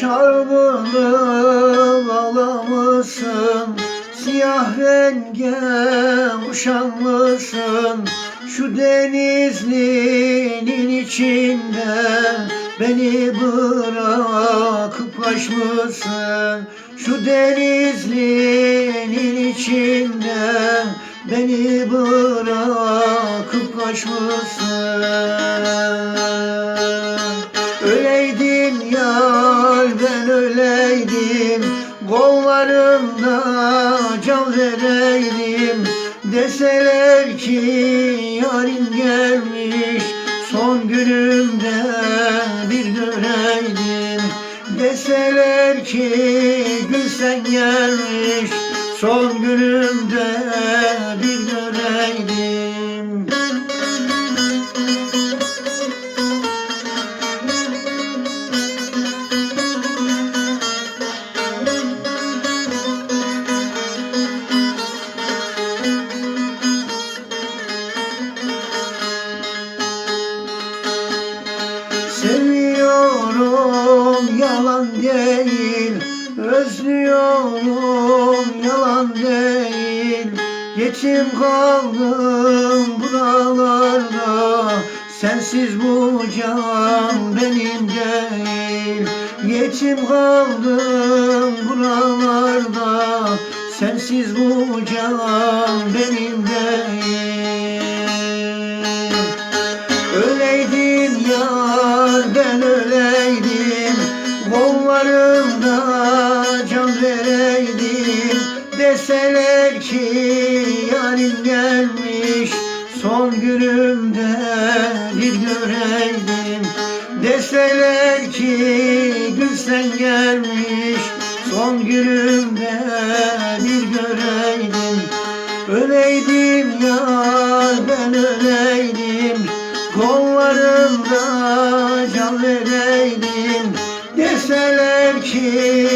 Şarbını bağlamışsın Siyah renge uşanmışsın Şu denizlinin içinde Beni bırakıp kaçmışsın Şu denizlinin içinde Beni bırakıp kaçmışsın Öyleydim yar ben öyleydim Kollarımda can vereydim. Deseler ki yarın gelmiş. Son günümde bir göreydim. Deseler ki gül sen gelmiş. Son günümde Seviyorum yalan değil. Özlüyorum yalan değil. Yetim kaldım buralarda Sensiz bu can benim değil. Yetim kaldım buralarda Sensiz bu can benim Kollarımda can vereydim Deseler ki yarın gelmiş. Son günümde bir göreydim Deseler ki gül sen gelmiş. Son günümde bir göreydim. Öyleydim yar ben öyleydim Kollarımda can vereydim Deseler ki